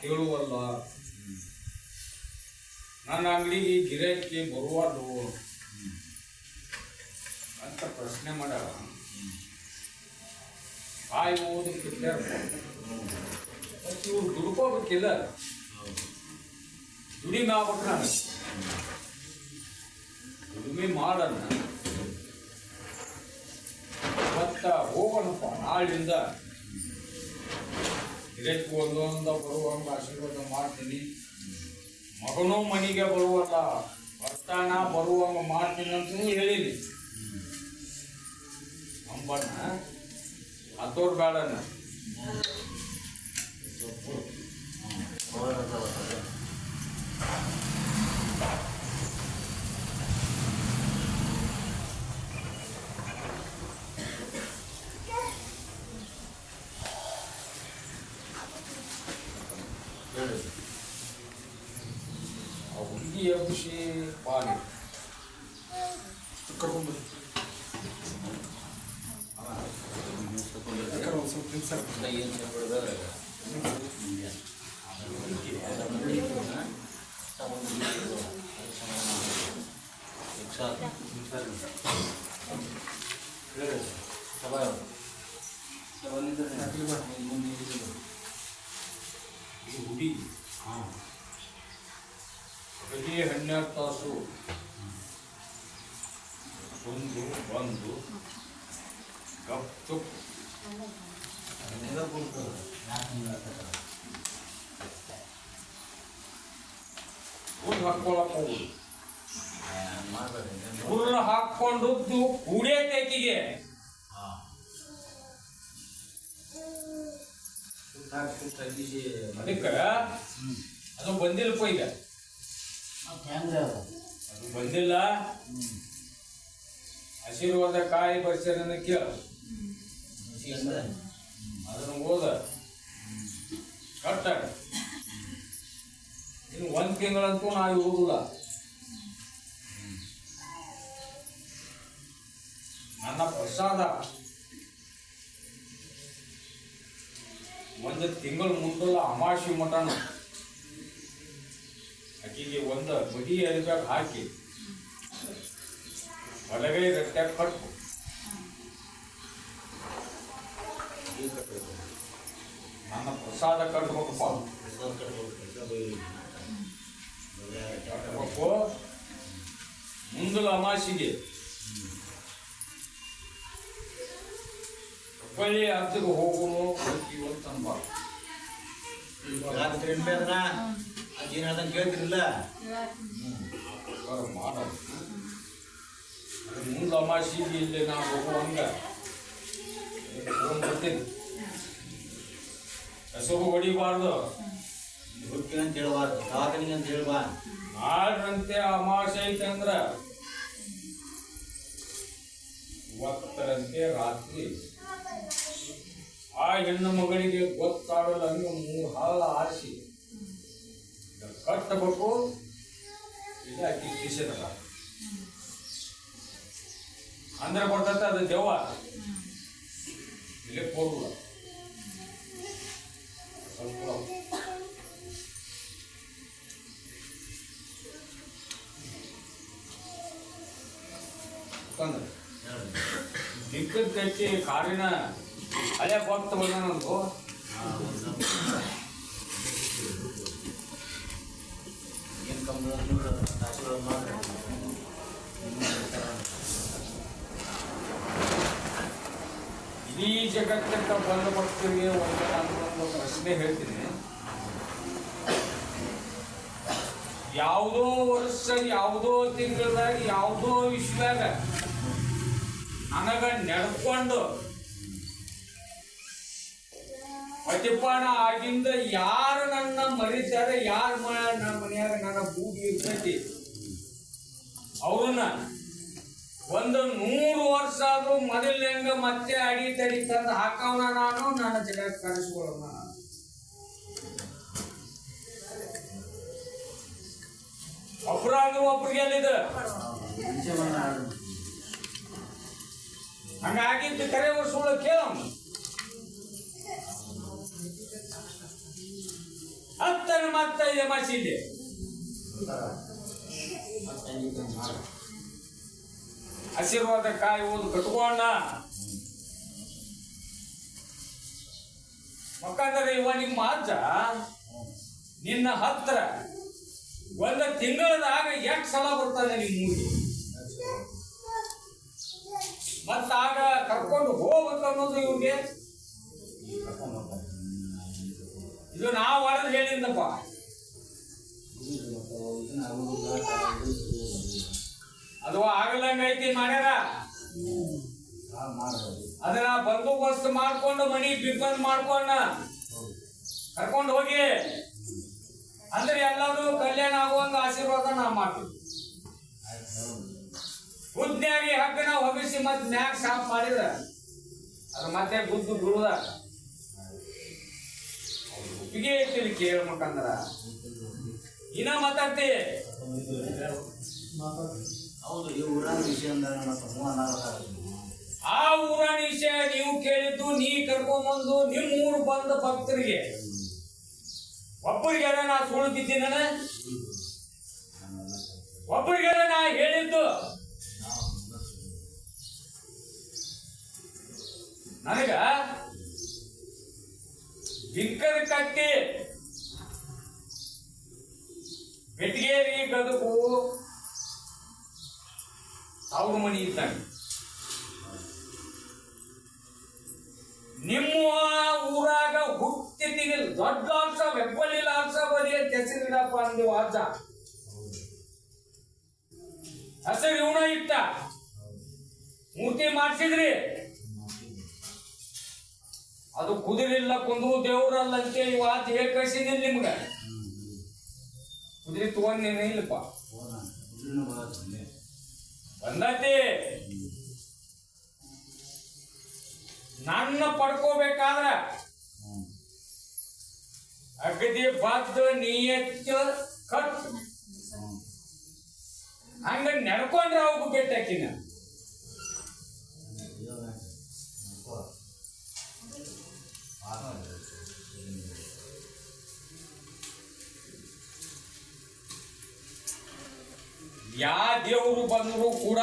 ಕೇಳುವಲ್ಲ ನನ್ನ ಅಂಗಡಿಗೆ ಗಿರಾಕಿ ಬರುವದು ಅಂತ ಪ್ರಶ್ನೆ ಮಾಡ್ಯಾರ ಬಾಯಿ ಓದು ಇವ್ರು ದುಡ್ಕೋಬೇಕಿಲ್ಲ. ದುಡಿಮೆ ಆಗ್ಬೇಕು ನಾನು. ದುಡಿಮೆ ಮಾಡಣ್ಣ ಮತ್ತ ಹೋಗೋಣಪ್ಪ ನಾಳಿಂದ ಗಿರಕ್ಕೆ ಒಂದೊಂದ ಬರುವಂಗ ಆಶೀರ್ವಾದ ಮಾಡ್ತೀನಿ. ಮಗನೂ ಮನೆಗೆ ಬರುವಲ್ಲ, ಬರ್ತಾನ ಬರುವಂಗ ಮಾಡ್ತೀನಿ ಅಂತ ಹೇಳಿನಿ. ಅಂಬಣ್ಣ, ಹತ್ತೋರ್ ಬೇಡಣ್ಣ ಆ ಹುಡುಗಿ ಎಬ್ಬಿಸಿ ಪಾಲಿ ಕರ್ಕೊಂಡ್ಬರ್ರಿ ಯಾಕಂದ್ರೆ ಒಂದು ಸ್ವಲ್ಪ ಹಿಂಸೆ ಈ ಹುಡುಗಿ ಬರೀ ಹನ್ನೆರಡು ತಾಸು ಒಂದು ಬಂದು ಗಪ್ ಚುಪ್ ಹುಲ್ ಹಾಕೊಳಕ್ ಹೋಗುದು ಹುಲ್ಲು ಹಾಕೊಂಡದ್ದು ಕುಡಿಯತೈತಿಗೆ ಅದಕ್ಕೆ ಅದು ಬಂದಿಲ್ಲಪ್ಪ ಈಗ. ಅದು ಬಂದಿಲ್ಲ. ಆಶೀರ್ವಾದ ಕಾಯಿ ಬರ್ಸ್ಯಾರ ಕೇಳ. ಅದನ್ನ ಓದ. ಕಟ್ಟ ಇನ್ನು ಒಂದ್ ತಿಂಗಳಂತೂ ನಾವು ಹೋಗುಲ್ಲ ನನ್ನ ಪ್ರಸಾದ. ಒಂದು ತಿಂಗಳ ಮುಂದಲ್ಲ ಅಮಾಶಿ ಮಟನು ಆಕಿಗೆ ಒಂದು ಬಡಿ ಎಲ್ಲ ಹಾಕಿ. ಬಲಗೈ ರಟ್ಟೆ ಕಟ್ಟು ನನ್ನ ಪ್ರಸಾದ ಕಟ್ಬೇಕಪ್ಪ. ಕಟ್ಬೇಕು. ಮುಂದಲ ಅಮಾಸಿಗೆ ಹುಬ್ಬಳ್ಳಿ ಹತ್ತಿಗೆ ಹೋಗೋನು ಹೋಗ್ತೀವಿ ಅಂತ ಅನ್ಬಾರ್ದು ಕೇಳ್ತಿರಲಿಲ್ಲ ಸರ್ಕಾರ ಮಾಡೋದು ಮುಂದೆ ಅಮಾಸಿಗೆ ಇಲ್ಲಿ ನಾವು ಹೋಗುವಂಗ ಬರ್ತೀನಿ ಹೆಸರು ಹೊಡಿಬಾರ್ದು ಹುಟ್ಟಿ ಅಂತ ಹೇಳ್ಬಾರ್ದು ಅಂತ ಹೇಳ್ಬಾ ನಾಡ್ರಂತೆ ಅಮಾವಾಸ್ಯೆ ಐತೆ ಅಂದ್ರ ಇವತ್ತರಂತೆ ರಾತ್ರಿ ಆ ಹೆಣ್ಣು ಮಗಳಿಗೆ ಗೊತ್ತಾಡಲ್ಲ ಹಂಗೆ ಮೂರು ಹಾಲ ಆರಿಸಿ ಕಟ್ಟಬೇಕು ಇಲ್ಲ ಆಕಿ ಕಿಸೆದಲ್ಲ ಅಂದ್ರೆ ಬರ್ತೈತೆ ಅದು ದೆವ್ವ ಇಲ್ಲೇ ಹೋಗಲ್ಲ ಸ್ವಲ್ಪ ತಂದ್ರೆ ದಿಕ್ಕದ ಕಚ್ಚಿ ಕಾರಿನ ಕಮ್ಮಿ ಆಶೀರ್ವಾದ ಮಾಡಿ ಇಡೀ ಜಗತ್ತಕ್ಕ ಬಂದ ಭಕ್ತರಿಗೆ ಒಂದು ಒಂದು ಪ್ರಶ್ನೆ ಹೇಳ್ತೀನಿ. ಯಾವುದೋ ವರ್ಷ, ಯಾವುದೋ ತಿಂಗಳದಾಗ, ಯಾವುದೋ ವಿಶ್ವದಾಗ ನನಗ ನಡ್ಕೊಂಡು ಮದ್ಯಪಾನ ಆಗಿಂದ ಯಾರು ನನ್ನ ಮರಿತಾರೆ ಯಾರ ನನ್ನ ಮನೆಯಾಗ ನನ್ನ ಭೂಮಿ ಇರ್ತೈತಿ? ಅವ್ರನ್ನ ಒಂದು ನೂರು ವರ್ಷ ಆದ್ರೂ ಹೆಂಗ ಮತ್ತೆ ಅಡಿ ತಡಿ ತಂದು ಹಾಕವನ ನಾನು, ನನ್ನ ಜನ ಕರೆಸ್ಕೊಳ್ಳೋಣ. ಒಬ್ರ ಅಪರಾಧ ಒಬ್ಬರಿಗೆ ಎಲ್ಲಿದೆ? ಹಂಗಾಗಿದ್ದು ಕರೆ ವರ್ಷಗಳು ಕೇಳಮ್ಮ. ಆ ಮತ್ತ ಇದೆ ಮಸೀದಿ ಆಶೀರ್ವಾದ ಕಾಯಿ ಒಂದು ಕಟ್ಕೊಂಡ. ಮಕ್ಕಂದ್ರೆ ಇವ ನಿಮ್ಮ ಅಜ್ಜ, ನಿನ್ನ ಹತ್ರ ಒಂದ ತಿಂಗಳದಾಗ ಎಷ್ಟು ಸಲ ಬರ್ತಾನೆ ನಿಮ್ಮ ಊರಿಗೆ? ಮತ್ತಾಗ ಕರ್ಕೊಂಡು ಹೋಗ್ಬೇಕು ಅನ್ನೋದು ಇವ್ರಿಗೆ. ಇದು ನಾವು ಹೊಡೆದು ಇದು ಅದು ಆಗಲಂಗ ಐತಿ ಮಾಡ್ಯಾರ. ಅದನ್ನ ಬಂದೋಬಸ್ತ್ ಮಾಡ್ಕೊಂಡು ಮನಿ ಬಿಬ್ಬಂದ್ ಮಾಡ್ಕೊಂಡ. ಕರ್ಕೊಂಡು ಹೋಗಿ. ಅಂದ್ರೆ ಎಲ್ಲರೂ ಕಲ್ಯಾಣ ಆಗುವಂಗ ಆಶೀರ್ವಾದ ನಾ ಮಾಡ್ತೀವಿ ಬುದ್ಧಿಯಾಗಿ ನಾವು ಹಗ್ಗನ ಹೊಗಿಸಿ ಮತ್ತೆ ಮ್ಯಾಕ್ ಸಾಫ್ ಮಾಡಿದ್ರ. ಅದು ಮತ್ತೆ ಬುದ್ಧಿ ಬೀಳುದ. ಒಪ್ಪಿಗೆ ಐತಿ ಕೇಳ್ಬೇಕಂದ್ರ ಇನ್ನ ಮಾತಾಡ್ತಿ? ಹೌದು ಈ ಊರಾನ ವಿಷಯ ಆ ಊರ ವಿಷಯ ನೀವು ಕೇಳಿದ್ದು ನೀ ಕರ್ಕೊಂಬಂದು ನಿಮ್ಮ ಊರು ಬಂದ ಭಕ್ತರಿಗೆ. ಒಬ್ಬರಿಗೆ ನಾ ಸುಳ್ಳು ಬಿದ್ದೀನಿ ಒಬ್ಬರಿಗೆ ನಾ ಹೇಳಿದ್ದು. ನನಗ ಬಿಕ್ಕದ ಕಟ್ಟಿ. ಬೆಟಗೇರಿ ಗದುಕು ಅವ್ರ ಮನಿ ಇದ್ದಂಗೆ ನಿಮ್ಮ ಊರಾಗ ಹುಟ್ಟಿದಿಗೆ ದೊಡ್ಡ ಅಂಶ ಹೆಬ್ಬಳ್ಳಿ ಲಾಲ್ಸ ಬರಿ ಅಂತ ಹೆಸರಿಡಪ್ಪ ಅಂದಿವ ಅಜ್ಜ. ಹೆಸರು ಇವನ ಇಟ್ಟ. ಮೂರ್ತಿ ಮಾಡಿಸಿದ್ರಿ? ಅದು ಕುದುರಿಲ್ಲ ಕುಂದು ದೇವ್ರಲ್ಲ ಅಂತೇಳಿ ವಾತ್ ಹೇಳಿ ಕಳ್ಸಿದ್ದೀನಿ ನಿಮ್ಗ ಕುದುರೆ ತಗೊಂಡೇನೆ ಇಲ್ಲಪ್ಪ ಬಂದತಿ ನನ್ನ ಪಡ್ಕೋಬೇಕಾದ್ರ. ಅಗದಿ ಬದ್ದ ನಿಯತ್ತ ಕಟ್. ಹಂಗ ನಡ್ಕೊಂಡ್ರೆ ಅವಕ್ಕೂ ಬೆಟ್ಟಾಕಿನ ಯಾ ದೇವರು ಬಂದರೂ ಕೂಡ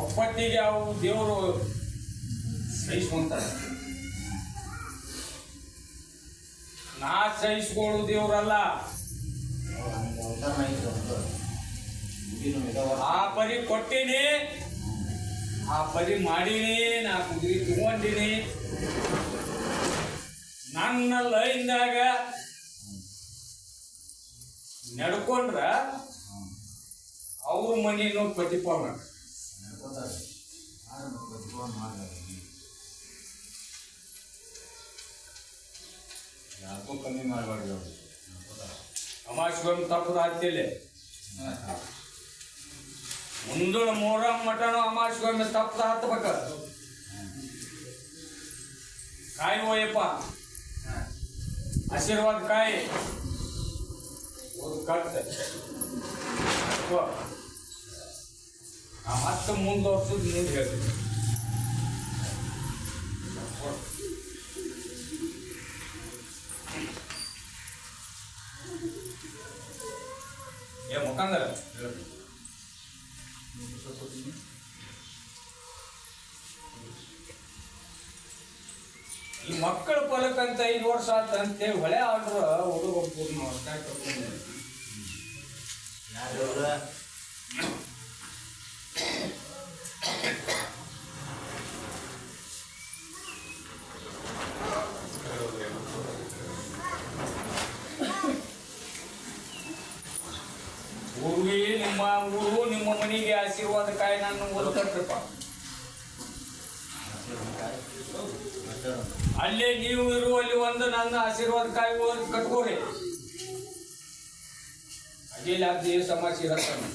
ಒಪ್ಪತ್ತಿಗೆ ಅವು ದೇವರು ಸಹಿಸ್ಕೊಂತಾರೆ ನಾ ಸಹಿಸ್ಕೊಳ್ಳು ದೇವರಲ್ಲ. ಆ ಪರಿ ಕೊಟ್ಟಿನಿ. ಆ ಪರಿ ಮಾಡೀನಿ ನಾ ಕುದುರೆ ತಗೊಂಡಿನಿ ನನ್ನ ಲೈನ್ದಾಗ ನಡ್ಕೊಂಡ್ರ. ಅವ್ರ ಬದುಕುವಂಗ್ ಮಾಡ್ತಾರೆ. ಯಾಕೋ ಕಮ್ಮಿ ಮಾಡಬಾರ್ದು. ಅಮಾಶ್ವರಂ ತಪ್ಪದ ಆಗ್ತಿಲ್ಲ ಮುಂದಿನ ಮೂರಂ ಮಟನು ಅಮಾಶ್ವರಂ ತಪ್ಪದ ಹತ್ಬೇಕ ಕಾಯಿ ಹೋಯಪ್ಪ ಆಶೀರ್ವಾದ ಕಾಯಿ ಒಂದು ಕಟ್ ಮತ್ತೆ ಮುಂದುವರ್ಸೋದು ಮುಂದೆ ಹೇಳ್ತೀನಿ ಏ ಮುಖಂದರ ಈ ಮಕ್ಕಳ ಫಲಕ್ಕಂತ ಐದು ವರ್ಷ ಆತ ಅಂತೇಳಿ ಹೊಳೆ ಆಡ್ರ ಹುಡುಗ ಪೂರ್ಣ ಹೊಸ್ದಾಗ್ ಕರ್ಕೊಂಡ್ ಬಂದ್ರು. ಯಾರು ಇವ್ರು? ಊರಿಗೆ ನಿಮ್ಮ ಊರು ನಿಮ್ಮ ಮನೆಗೆ ಆಶೀರ್ವಾದ ಕಾಯಿ ನಾನು ಓದ್ಕಟ್ರಪ್ಪ ಅಲ್ಲೇ ನೀವು ಇರುವಲ್ಲಿ ಒಂದು ನನ್ನ ಆಶೀರ್ವಾದ ಕಾಯಿ ಓದ್ ಕಟ್ಕೋರಿ ಅದೇ ಸಮಾಜ ಹೇಳ್ತಾನೆ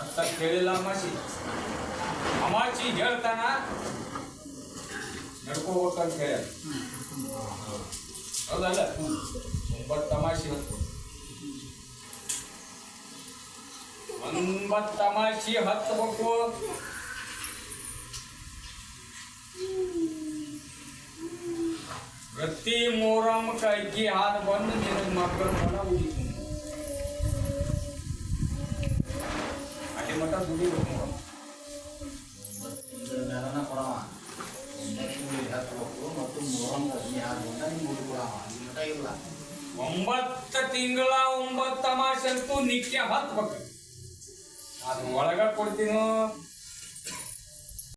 ಅಂತ ಕೇಳಿಲ್ಲ ಅಮಾಸಿ. ಅಮಾಚಿ ಹೇಳ್ತಾನ ನಡ್ಕೋಬೇಕಂತ ಹೇಳ. ಹೌದಲ್ಲ? ಒಂಬತ್ತು ತಮಾಷೆ ಒಂಬತ್ತು ತಮಾಷೆ ಹತ್ತಬೇಕು ಪ್ರತಿ ಮೂರಮ್ಮಕ್ಕೆ ಅಕ್ಕಿ ಹಾಲು ಬಂದು ನಿನ್ನ ಮಕ್ಕಳ ಮನ ಉಳಿತು ಅಲ್ಲಿ ಮಠ ದುಡಿಬೇಕು ಕೊಡವ. ಹಾಕ್ಬೇಕು ಮತ್ತು ಮೂರೊಂದು ಅಗ್ನಿ ಹಾಕುವಂತ ನಿಮ್ಗೆ ಹುಡುಗ ಕೊಡವ. ಅಲ್ಲಿ ಮಟ ಇಲ್ಲ. ಒಂಬತ್ತು ತಿಂಗಳ ಒಂಬತ್ತು ಅಮಾಸೆ ಅಂತೂ ನಿತ್ಯ ಹತ್ಬೇಕು ಅದು ಒಳಗ ಕೊಡ್ತೀನೋ?